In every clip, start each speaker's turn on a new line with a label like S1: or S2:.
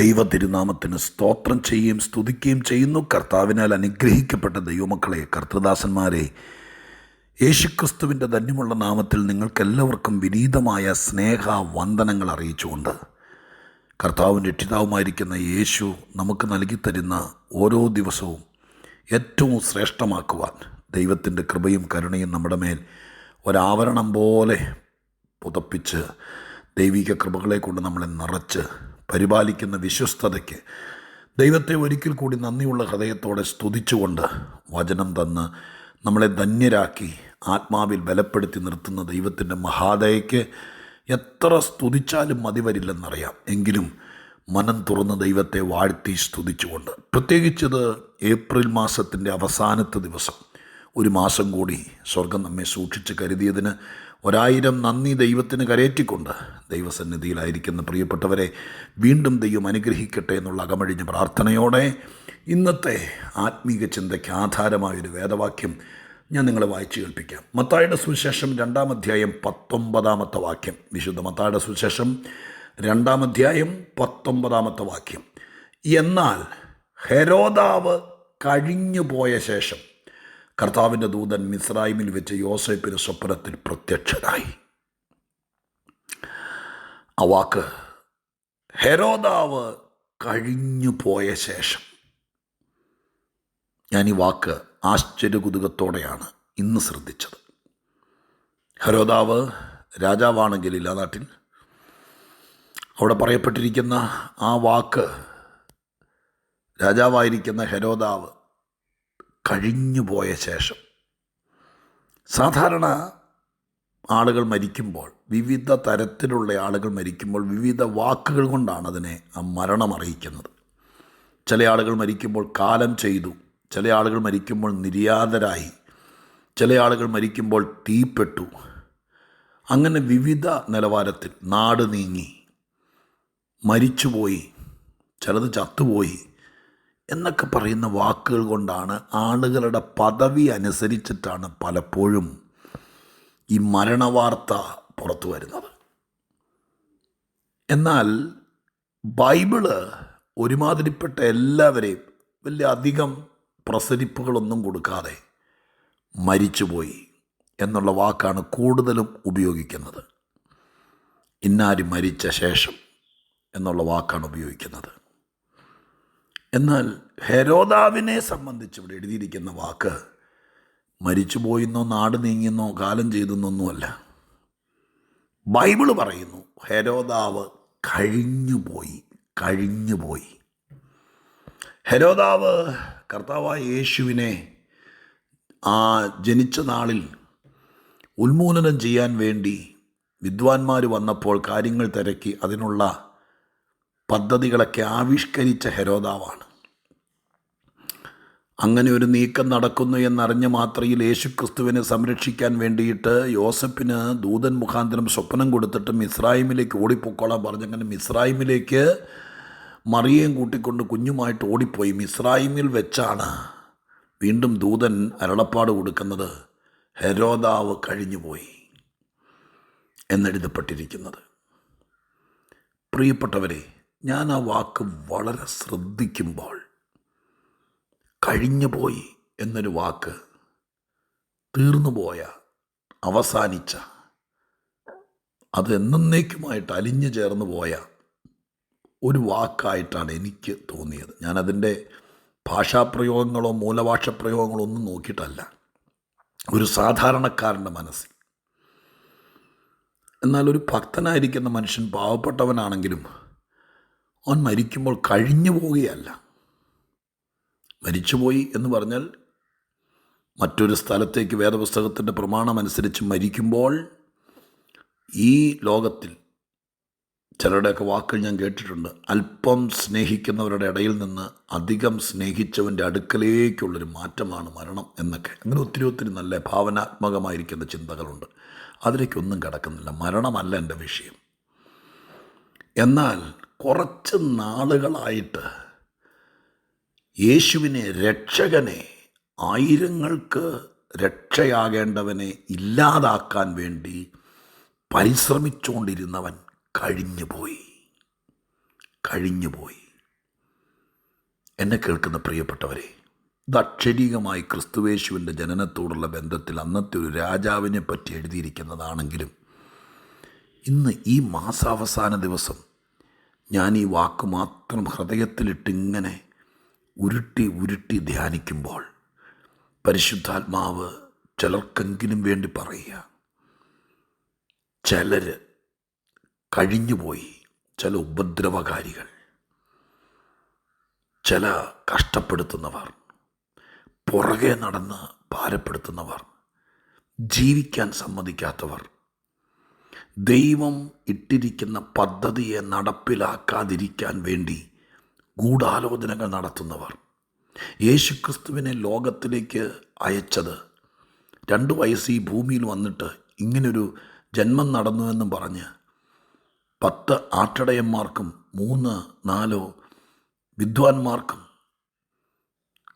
S1: ദൈവ തിരുനാമത്തിന് സ്തോത്രം ചെയ്യുകയും സ്തുതിക്കുകയും ചെയ്യുന്നു. കർത്താവിനാൽ അനുഗ്രഹിക്കപ്പെട്ട ദൈവമക്കളെ കർത്തൃദാസന്മാരെ യേശുക്രിസ്തുവിന്റെ ധന്യമുള്ള നാമത്തിൽ നിങ്ങൾക്കെല്ലാവർക്കും വിനീതമായ സ്നേഹ വന്ദനങ്ങൾ അറിയിച്ചുകൊണ്ട് കർത്താവും രക്ഷിതാവുമായിരിക്കുന്ന യേശു നമുക്ക് നൽകിത്തരുന്ന ഓരോ ദിവസവും ഏറ്റവും ശ്രേഷ്ഠമാക്കുവാൻ ദൈവത്തിന്റെ കൃപയും കരുണയും നമ്മുടെ മേൽ ഒരാവരണം പോലെ പുതപ്പിച്ച് ദൈവിക കൃപകളെ കൊണ്ട് നമ്മളെ നിറച്ച് പരിപാലിക്കുന്ന വിശ്വസ്തതയ്ക്ക് ദൈവത്തെ ഒരിക്കൽ കൂടി നന്ദിയുള്ള ഹൃദയത്തോടെ സ്തുതിച്ചുകൊണ്ട് വചനം തന്ന് നമ്മളെ ധന്യരാക്കി ആത്മാവിൽ ബലപ്പെടുത്തി നിർത്തുന്ന ദൈവത്തിന്റെ മഹാദയയ്ക്ക് എത്ര സ്തുതിച്ചാലും മതി വരില്ലെന്നറിയാം. എങ്കിലും മനം തുറന്ന് ദൈവത്തെ വാഴ്ത്തി സ്തുതിച്ചുകൊണ്ട്. പ്രത്യേകിച്ചത് ഏപ്രിൽ മാസത്തിന്റെ അവസാനത്തെ ദിവസം. ഒരു മാസം കൂടി സ്വർഗം നമ്മെ സൂക്ഷിച്ച് കരുതിയതിന് ഒരായിരം നന്ദി ദൈവത്തിന് കരയേറ്റിക്കൊണ്ട് ദൈവസന്നിധിയിലായിരിക്കുന്ന പ്രിയപ്പെട്ടവരെ വീണ്ടും ദൈവം അനുഗ്രഹിക്കട്ടെ എന്നുള്ള അകമഴിഞ്ഞ പ്രാർത്ഥനയോടെ ഇന്നത്തെ ആത്മീക ചിന്തയ്ക്ക് ആധാരമായൊരു വേദവാക്യം ഞാൻ നിങ്ങളെ വായിച്ചു കേൾപ്പിക്കാം. മത്തായുടെ സുവിശേഷം രണ്ടാം അധ്യായം പത്തൊമ്പതാമത്തെ വാക്യം. വിശുദ്ധ മത്തായുടെ സുവിശേഷം രണ്ടാം അധ്യായം പത്തൊമ്പതാമത്തെ വാക്യം. എന്നാൽ ഹെരോദാവ് കഴിഞ്ഞു പോയ ശേഷം കർത്താവിന്റെ ദൂതൻ മിസ്രൈമിൽ വെച്ച് യോസേപ്പിന് സ്വപ്നത്തിൽ പ്രത്യക്ഷനായി. ആ വാക്ക് ഹെരോദാവ് കഴിഞ്ഞു പോയ ശേഷം. ഞാൻ ഈ വാക്ക് ആശ്ചര്യകുതുകത്തോടെയാണ് ഇന്ന് ശ്രദ്ധിച്ചത്. ഹെരോദാവ് രാജാവാണെങ്കിൽ ഇല്ല നാട്ടിൽ അവിടെ പറയപ്പെട്ടിരിക്കുന്ന ആ വാക്ക് രാജാവായിരിക്കുന്ന ഹെരോദാവ് കഴിഞ്ഞു പോയ ശേഷം. സാധാരണ ആളുകൾ മരിക്കുമ്പോൾ വിവിധ തരത്തിലുള്ള ആളുകൾ മരിക്കുമ്പോൾ വിവിധ വാക്കുകൾ കൊണ്ടാണ് അതിനെ ആ മരണം അറിയിക്കുന്നത്. ചില ആളുകൾ മരിക്കുമ്പോൾ കാലം ചെയ്തു ചില ആളുകൾ മരിക്കുമ്പോൾ നിര്യാതരായി ചില ആളുകൾ മരിക്കുമ്പോൾ തീപ്പെട്ടു. അങ്ങനെ വിവിധ നിലവാരത്തിൽ നാട് നീങ്ങി മരിച്ചുപോയി ചിലത് ചത്തുപോയി എന്നൊക്കെ പറയുന്ന വാക്കുകൾ കൊണ്ടാണ് ആളുകളുടെ പദവി അനുസരിച്ചിട്ടാണ് പലപ്പോഴും ഈ മരണവാർത്ത പുറത്തു വരുന്നത്. എന്നാൽ ബൈബിൾ ഒരുമാതിരിപ്പെട്ട എല്ലാവരെയും വലിയ അധികം പ്രസരിപ്പുകളൊന്നും കൊടുക്കാതെ മരിച്ചുപോയി എന്നുള്ള വാക്കാണ് കൂടുതലും ഉപയോഗിക്കുന്നത്. ഇന്നാര് മരിച്ച ശേഷം എന്നുള്ള വാക്കാണ് ഉപയോഗിക്കുന്നത്. എന്നാൽ ഹെരോദാവിനെ സംബന്ധിച്ച് ഇവിടെ എഴുതിയിരിക്കുന്ന വാക്ക് മരിച്ചുപോയിന്നോ നാട് നീങ്ങിയെന്നോ കാലം ചെയ്തെന്നൊന്നുമല്ല ബൈബിൾ പറയുന്നു ഹെരോദാവ് കഴിഞ്ഞുപോയി കഴിഞ്ഞുപോയി ഹെരോദാവ് കർത്താവായ യേശുവിനെ ആ ജനിച്ച നാളിൽ ഉന്മൂലനം ചെയ്യാൻ വേണ്ടി വിദ്വാൻമാർ വന്നപ്പോൾ കാര്യങ്ങൾ തിരക്കി അതിനുള്ള പദ്ധതികളൊക്കെ ആവിഷ്കരിച്ച ഹെരോദാവാണ്. അങ്ങനെ ഒരു നീക്കം നടക്കുന്നു എന്നറിഞ്ഞ മാത്രയിൽ യേശുക്രിസ്തുവിനെ സംരക്ഷിക്കാൻ വേണ്ടിയിട്ട് യോസഫിന് ദൂതൻ മുഖാന്തരം സ്വപ്നം കൊടുത്തിട്ട് മിസ്രായിമിലേക്ക് ഓടിപ്പോക്കോളാൻ പറഞ്ഞങ്ങനെ മിസ്രായിമിലേക്ക് മറിയേയും കൂട്ടിക്കൊണ്ട് കുഞ്ഞുമായിട്ട് ഓടിപ്പോയി. മിസ്രായിമിൽ വെച്ചാണ് വീണ്ടും ദൂതൻ അരളപ്പാട് കൊടുക്കുന്നത് ഹെരോദാവ് കഴിഞ്ഞുപോയി എന്നെഴുതപ്പെട്ടിരിക്കുന്നത്. പ്രിയപ്പെട്ടവരെ ഞാൻ ആ വാക്ക് വളരെ ശ്രദ്ധിക്കുമ്പോൾ കഴിഞ്ഞുപോയി എന്നൊരു വാക്ക് തീർന്നുപോയ അവസാനിച്ച അത് എന്നേക്കുമായിട്ട് അലിഞ്ഞു ചേർന്ന് പോയ ഒരു വാക്കായിട്ടാണ് എനിക്ക് തോന്നിയത്. ഞാനതിന്റെ ഭാഷാപ്രയോഗങ്ങളോ മൂലഭാഷ പ്രയോഗങ്ങളോ ഒന്നും നോക്കിയിട്ടല്ല. ഒരു സാധാരണക്കാരന്റെ മനസ്സിൽ. എന്നാൽ ഒരു ഭക്തനായിരിക്കുന്ന മനുഷ്യൻ പാവപ്പെട്ടവനാണെങ്കിലും അവൻ മരിക്കുമ്പോൾ കഴിഞ്ഞു പോവുകയല്ല. മരിച്ചുപോയി എന്ന് പറഞ്ഞാൽ മറ്റൊരു സ്ഥലത്തേക്ക് വേദപുസ്തകത്തിന്റെ പ്രമാണമനുസരിച്ച് മരിക്കുമ്പോൾ ഈ ലോകത്തിൽ ചിലരുടെയൊക്കെ വാക്കുകൾ ഞാൻ കേട്ടിട്ടുണ്ട്. അല്പം സ്നേഹിക്കുന്നവരുടെ ഇടയിൽ നിന്ന് അധികം സ്നേഹിച്ചവന്റെ അടുക്കലേക്കുള്ളൊരു മാറ്റമാണ് മരണം എന്നൊക്കെ. അങ്ങനെ ഒത്തിരി ഒത്തിരി നല്ല ഭാവനാത്മകമായിരിക്കുന്ന ചിന്തകളുണ്ട്. അതിലേക്കൊന്നും കിടക്കുന്നില്ല. മരണമല്ല എന്റെ വിഷയം. എന്നാൽ കുറച്ച് നാളുകളായിട്ട് യേശുവിനെ രക്ഷകനെ ആയിരങ്ങൾക്ക് രക്ഷയാകേണ്ടവനെ ഇല്ലാതാക്കാൻ വേണ്ടി പരിശ്രമിച്ചുകൊണ്ടിരുന്നവൻ കഴിഞ്ഞുപോയി. കഴിഞ്ഞുപോയി. എന്നെ കേൾക്കുന്ന പ്രിയപ്പെട്ടവരെ ദക്ഷരീകമായി ക്രിസ്തുവേശുവിന്റെ ജനനത്തോടുള്ള ബന്ധത്തിൽ അന്നത്തെ ഒരു രാജാവിനെ പറ്റി എഴുതിയിരിക്കുന്നതാണെങ്കിലും ഇന്ന് ഈ മാസാവസാന ദിവസം ഞാൻ ഈ വാക്ക് മാത്രം ഹൃദയത്തിലിട്ട് ഇങ്ങനെ ഉരുട്ടി ഉരുട്ടി ധ്യാനിക്കുമ്പോൾ പരിശുദ്ധാത്മാവ് ചിലർക്കെങ്കിലും വേണ്ടി പറയുക. ചിലർ കഴിഞ്ഞുപോയി ചില ഉപദ്രവകാരികൾ ചില കഷ്ടപ്പെടുത്തുന്നവർ പുറകെ നടന്ന് ഭാരപ്പെടുത്തുന്നവർ ജീവിക്കാൻ സമ്മതിക്കാത്തവർ ദൈവം ഇട്ടിരിക്കുന്ന പദ്ധതിയെ നടപ്പിലാക്കാതിരിക്കാൻ വേണ്ടി ഗൂഢാലോചനകൾ നടത്തുന്നവർ. യേശുക്രിസ്തുവിനെ ലോകത്തിലേക്ക് അയച്ചത് രണ്ട് വയസ്സ് ഈ ഭൂമിയിൽ വന്നിട്ട് ഇങ്ങനൊരു ജന്മം നടന്നുവെന്നും പറഞ്ഞ് പത്ത് ആട്ടടയന്മാർക്കും മൂന്ന് നാലോ വിദ്വാൻമാർക്കും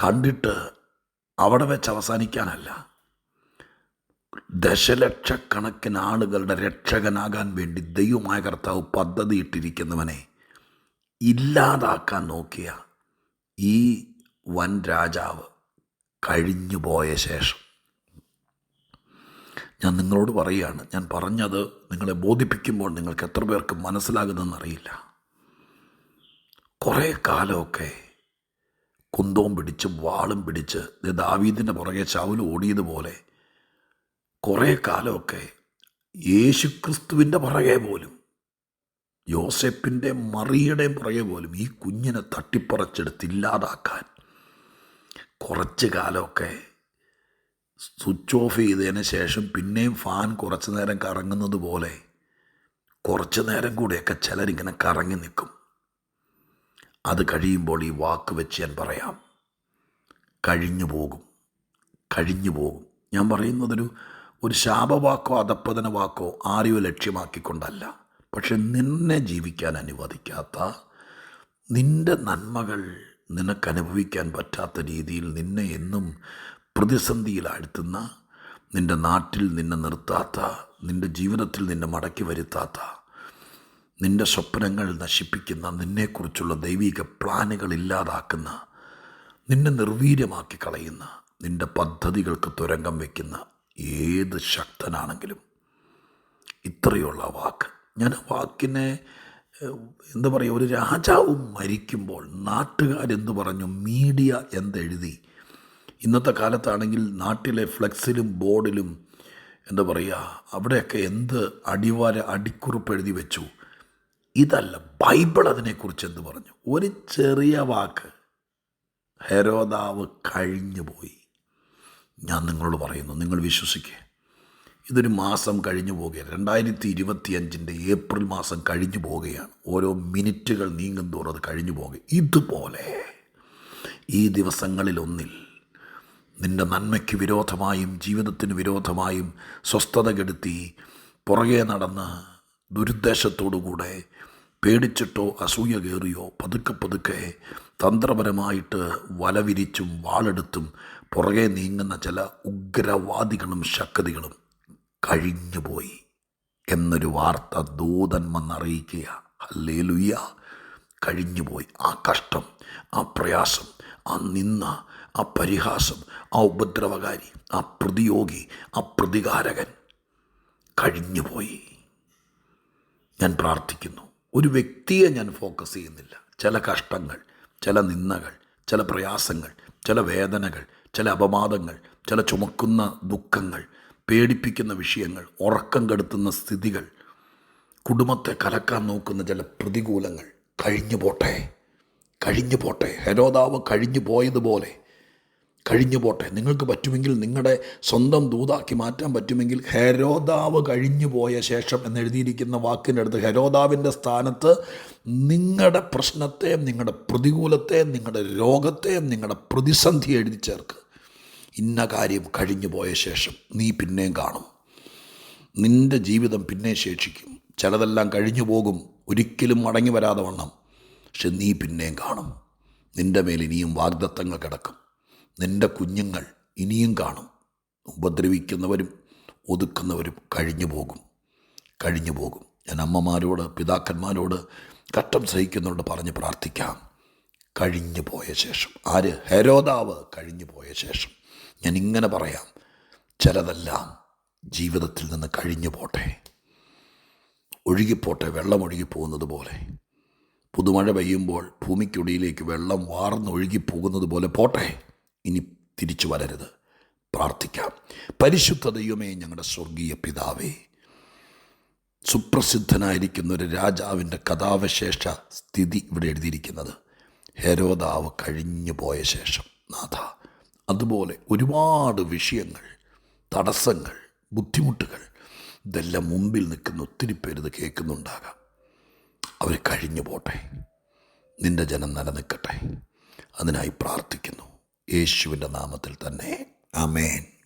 S1: കണ്ടിട്ട് അവിടെ വെച്ച് അവസാനിക്കാനല്ല. ദശലക്ഷക്കണക്കിന് ആളുകളുടെ രക്ഷകനാകാൻ വേണ്ടി ദൈവമായ കർത്താവ് പദ്ധതിയിട്ടിരിക്കുന്നവനെ ഇല്ലാതാക്കാൻ നോക്കിയ ഈ വൻ രാജാവ് കഴിഞ്ഞുപോയ ശേഷം. ഞാൻ നിങ്ങളോട് പറയുകയാണ് ഞാൻ പറഞ്ഞത് നിങ്ങളെ ബോധിപ്പിക്കുമ്പോൾ നിങ്ങൾക്ക് എത്ര പേർക്ക് മനസ്സിലാകുന്നതെന്നറിയില്ല കുറേ കാലമൊക്കെ കുന്തവും പിടിച്ച് വാളും പിടിച്ച് ദാവീദിന്റെ പുറകെ ശൗൽ ഓടിയതുപോലെ കുറേ കാലമൊക്കെ യേശുക്രിസ്തുവിന്റെ പുറകെ പോലും യോസെപ്പിന്റെ മറിയുടെയും പുറകെ പോലും ഈ കുഞ്ഞിനെ തട്ടിപ്പറച്ചെടുത്ത് ഇല്ലാതാക്കാൻ കുറച്ച് കാലമൊക്കെ സ്വിച്ച് ഓഫ് ചെയ്തതിന് ശേഷം പിന്നെയും ഫാൻ കുറച്ച് നേരം കറങ്ങുന്നത് പോലെ കുറച്ച് നേരം കൂടെയൊക്കെ ചിലരിങ്ങനെ കറങ്ങി നിൽക്കും. അത് കഴിയുമ്പോൾ ഈ വാക്ക് വെച്ച് ഞാൻ പറയാം. കഴിഞ്ഞു പോകും. കഴിഞ്ഞു പോകും. ഞാൻ പറയുന്നതൊരു ഒരു ശാപവാക്കോ അധപ്പതന വാക്കോ ആരെയോ ലക്ഷ്യമാക്കിക്കൊണ്ടല്ല. പക്ഷെ നിന്നെ ജീവിക്കാൻ അനുവദിക്കാത്ത നിന്റെ നന്മകൾ നിനക്ക് അനുഭവിക്കാൻ പറ്റാത്ത രീതിയിൽ നിന്നെ എന്നും പ്രതിസന്ധിയിലാഴ്ത്തുന്ന നിന്റെ നാട്ടിൽ നിന്നെ നിർത്താത്ത നിന്റെ ജീവിതത്തിൽ നിന്നെ മടക്കി വരുത്താത്ത നിന്റെ സ്വപ്നങ്ങൾ നശിപ്പിക്കുന്ന നിന്നെക്കുറിച്ചുള്ള ദൈവിക പ്ലാനുകൾ ഇല്ലാതാക്കുന്ന നിന്നെ നിർവീര്യമാക്കി കളയുന്ന നിന്റെ പദ്ധതികൾക്ക് തുരങ്കം വയ്ക്കുന്ന ഏത് ശക്തനാണെങ്കിലും ഇത്രയുള്ള വാക്ക്. ഞാൻ വാക്കിനെ എന്താ പറയുക ഒരു രാജാവ് മരിക്കുമ്പോൾ നാട്ടുകാരെന്ത് പറഞ്ഞു? മീഡിയ എന്തെഴുതി? ഇന്നത്തെ കാലത്താണെങ്കിൽ നാട്ടിലെ ഫ്ലെക്സിലും ബോർഡിലും എന്താ പറയുക അവിടെയൊക്കെ എന്ത് അടിവാര അടിക്കുറിപ്പ് എഴുതി വെച്ചു? ഇതല്ല ബൈബിൾ അതിനെക്കുറിച്ച് എന്ത് പറഞ്ഞു? ഒരു ചെറിയ വാക്ക് ഹെരോദാവ് കഴിഞ്ഞു പോയി ഞാൻ നിങ്ങളോട് പറയുന്നു നിങ്ങൾ വിശ്വസിക്കുക ഇതൊരു മാസം കഴിഞ്ഞു പോവുകയാണ് രണ്ടായിരത്തി ഇരുപത്തി അഞ്ചിന്റെ ഏപ്രിൽ മാസം കഴിഞ്ഞു പോവുകയാണ് ഓരോ മിനിറ്റുകൾ നീങ്ങും തോറും അത് കഴിഞ്ഞു പോകുക ഇതുപോലെ ഈ ദിവസങ്ങളിലൊന്നിൽ നിന്റെ നന്മയ്ക്ക് വിരോധമായും ജീവിതത്തിന് വിരോധമായും സ്വസ്ഥത കെടുത്തി പുറകെ നടന്ന് ദുരുദ്ദേശത്തോടുകൂടെ പേടിച്ചിട്ടോ അസൂയ കയറിയോ പതുക്കെ പതുക്കെ തന്ത്രപരമായിട്ട് വലവിരിച്ചും വാളെടുത്തും പുറകെ നീങ്ങുന്ന ചില ഉഗ്രവാദികളും ശക്തികളും കഴിഞ്ഞുപോയി എന്നൊരു വാർത്ത ദൂതൻ വന്നറിയിക്കുകയാണ് അല്ലേ ലുയ്യ കഴിഞ്ഞുപോയി. ആ കഷ്ടം ആ പ്രയാസം ആ നിന്ന ആ പരിഹാസം ആ ഉപദ്രവകാരി ആ പ്രതിയോഗി ആ പ്രതികാരകൻ കഴിഞ്ഞുപോയി. ഞാൻ പ്രാർത്ഥിക്കുന്നു. ഒരു വ്യക്തിയെ ഞാൻ ഫോക്കസ് ചെയ്യുന്നില്ല. ചില കഷ്ടങ്ങൾ ചില നിന്ദകൾ ചില പ്രയാസങ്ങൾ ചില വേദനകൾ ചില അപവാദങ്ങൾ ചില ചുമക്കുന്ന ദുഃഖങ്ങൾ പേടിപ്പിക്കുന്ന വിഷയങ്ങൾ ഉറക്കം കെടുത്തുന്ന സ്ഥിതികൾ കുടുംബത്തെ കലക്കാൻ നോക്കുന്ന ചില പ്രതികൂലങ്ങൾ. കഴിഞ്ഞു പോട്ടെ കഴിഞ്ഞു പോട്ടെ. ഹരോദാവ് കഴിഞ്ഞു പോയതുപോലെ കഴിഞ്ഞു പോട്ടെ. നിങ്ങൾക്ക് പറ്റുമെങ്കിൽ നിങ്ങളുടെ സ്വന്തം ദൂതാക്കി മാറ്റാൻ പറ്റുമെങ്കിൽ ഹരോദാവ് കഴിഞ്ഞു പോയ ശേഷം എന്നെഴുതിയിരിക്കുന്ന വാക്കിന്റെ അടുത്ത് ഹരോദാവിന്റെ സ്ഥാനത്ത് നിങ്ങളുടെ പ്രശ്നത്തെ നിങ്ങളുടെ പ്രതികൂലത്തെ നിങ്ങളുടെ രോഗത്തെ നിങ്ങളുടെ പ്രതിസന്ധി എഴുതി ചേർക്ക്. ഇന്ന കാര്യം കഴിഞ്ഞു പോയ ശേഷം നീ പിന്നെയും കാണും. നിന്റെ ജീവിതം പിന്നെ ശേഷിക്കും. ചിലതെല്ലാം കഴിഞ്ഞു പോകും. ഒരിക്കലും മടങ്ങി വരാതെ വണ്ണം. പക്ഷെ നീ പിന്നെയും കാണും. നിന്റെ മേൽ ഇനിയും വാഗ്ദത്തങ്ങൾ കിടക്കും. നിന്റെ കുഞ്ഞുങ്ങൾ ഇനിയും കാണും. ഉപദ്രവിക്കുന്നവരും ഒതുക്കുന്നവരും കഴിഞ്ഞു പോകും. കഴിഞ്ഞു പോകും. ഞാൻ അമ്മമാരോട് പിതാക്കന്മാരോട് കഷ്ടം സഹിക്കുന്നവരോട് പറഞ്ഞ് പ്രാർത്ഥിക്കാം. കഴിഞ്ഞു പോയ ശേഷം. ആര്? ഹെരോദാവ് കഴിഞ്ഞു പോയ ശേഷം. ഞാൻ ഇങ്ങനെ പറയാം ചിലതെല്ലാം ജീവിതത്തിൽ നിന്ന് കഴിഞ്ഞു പോട്ടെ. ഒഴുകിപ്പോട്ടെ വെള്ളം ഒഴുകിപ്പോകുന്നത് പോലെ. പുതുമഴ പെയ്യുമ്പോൾ ഭൂമിക്കുടിയിലേക്ക് വെള്ളം വാർന്നൊഴുകി പോകുന്നത് പോലെ പോട്ടെ. ഇനി തിരിച്ചു വരരുത്. പ്രാർത്ഥിക്കാം. പരിശുദ്ധ ദൈവമേ ഞങ്ങളുടെ സ്വർഗീയ പിതാവേ സുപ്രസിദ്ധനായിരിക്കുന്ന ഒരു രാജാവിന്റെ കഥാവശേഷ സ്ഥിതി ഇവിടെ എഴുതിയിരിക്കുന്നത്. ഹെരോദാവ് കഴിഞ്ഞു പോയ ശേഷം നാഥ അതുപോലെ ഒരുപാട് വിഷയങ്ങൾ തടസ്സങ്ങൾ ബുദ്ധിമുട്ടുകൾ ഇതെല്ലാം മുമ്പിൽ നിൽക്കുന്ന ഒത്തിരി പേര് ഇത് കേൾക്കുന്നുണ്ടാകാം. അവർ കഴിഞ്ഞു പോട്ടെ. നിന്റെ ജനം നിലനിൽക്കട്ടെ അതിനായി പ്രാർത്ഥിക്കുന്നു. യേശുവിന്റെ നാമത്തിൽ തന്നെ. ആമേൻ.